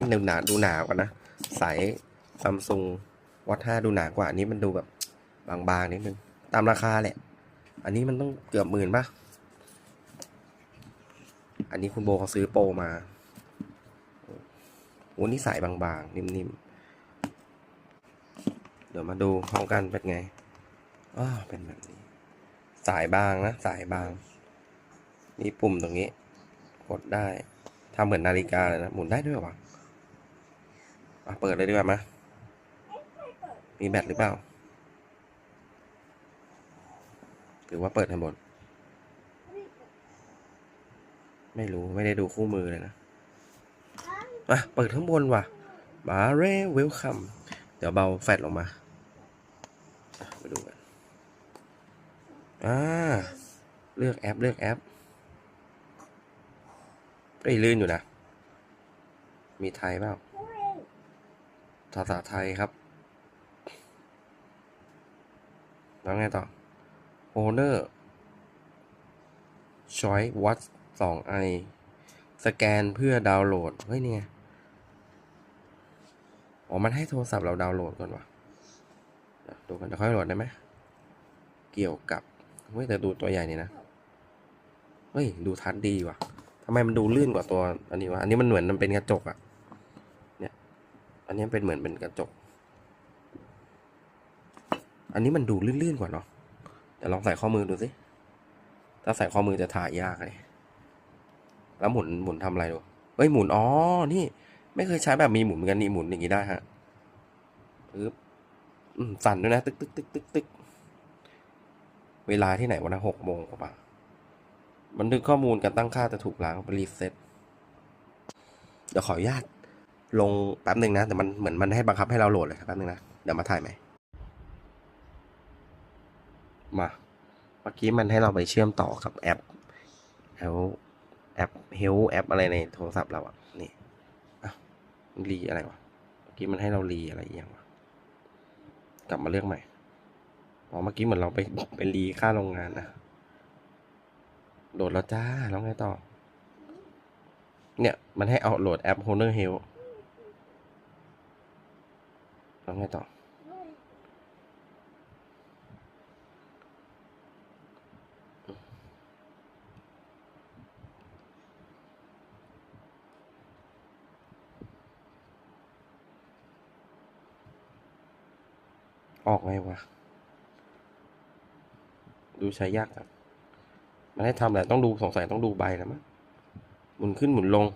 ดูหนาดูหนากว่านะสายซัมซุงวัดห้าดูหนากว่าอันนี้มันดูแบบบางๆนิดนึงตามราคาแหละ อันนี้มันต้องเกือบหมื่นป่ะอันนี้คุณโบเขาซื้อโปรมาโอ้นี่สายบางๆ นิ่มๆ เดี๋ยวมาดูพร้อมกันเป็นไงอ้าเป็นแบบนี้ สายบางนะ สายบางมีปุ่มตรงนี้ กดได้ทำเหมือนนาฬิกาเลยนะ หมุนได้ด้วยวะอะ เปิดเลยดีกว่ามามีแบตหรือเปล่า หรือว่าเปิดทั้งหมดไม่รู้ไม่ได้ดูคู่มือเลยนะอะเปิดข้างบนว่ะบาเร่เวลคัมเดี๋ยวเบาแฟลชลงมาอะมาดูกันอ่าเลือกแอปเลือกแอปเอ้ยลื่นอยู่นะ มีไทยเปล่า ภาษาไทยครับ แล้วไงต่อ Owner Choice Watch สองไอสแกนเพื่อดาวน์โหลด เฮ้ยเนี่ยอ๋อ มันให้โทรศัพท์เราดาวน์โหลดก่อนวะเดี๋ยวดูกันจะค่อยโหลดได้ไหม เกี่ยวกับ เฮ้ย แต่ดูตัวใหญ่นี่นะ เฮ้ย ดูทัดดีว่ะทำไมมันดูลื่นกว่าตัวอันนี้วะ อันนี้มันเหมือนมันเป็นกระจกอะเนี่ย อันนี้เป็นเหมือนเป็นกระจก อันนี้มันดูลื่นๆกว่าเนาะเดี๋ยวลองใส่ข้อมือดูสิ ถ้าใส่ข้อมือจะถ่ายยากเลย แล้วหมุนหมุนทำอะไรดูเฮ้ยหมุน อ๋อ นี่ ไม่เคยใช้แบบมีหมุนเหมือนกันนี่หมุนอย่างนี้ได้ฮะปึ๊บสั่นด้วยนะ ตึกตึกตึกตึกตึกเวลาที่ไหนวะนะหกโมงกว่าบันทึกข้อมูลการตั้งค่าจะถูกล้างไปรีเซ็ตเดี๋ยวขออนุญาต ลงแป๊บหนึ่งนะแต่มันเหมือนมันให้บังคับให้เราโหลดเลยแป๊บหนึ่งนะเดี๋ยวมาถ่ายไหมมาเมื่อกี้มันให้เราไปเชื่อมต่อกับแอปแอปแอปเฮลแอปอะไรในโทรศัพท์เราอะนี่อะรีอะไรวะเมื่อกี้มันให้เรารีอะไรอย่างวะกลับมาเลือกใหม่อ๋อเมื่อกี้เหมือนเราไปไปรีค่าโรงงานนะโหลดแล้วจ้าแล้วไงต่อ เนี่ย มันให้เอาโหลดแอป Honor Health แล้วไงต่อออกไงวะ ดูใช้ยากครับมันให้ทำอะไรต้องดูสงสัยต้องดูใบแล้วมั้งหมุนขึ้นหมุนลง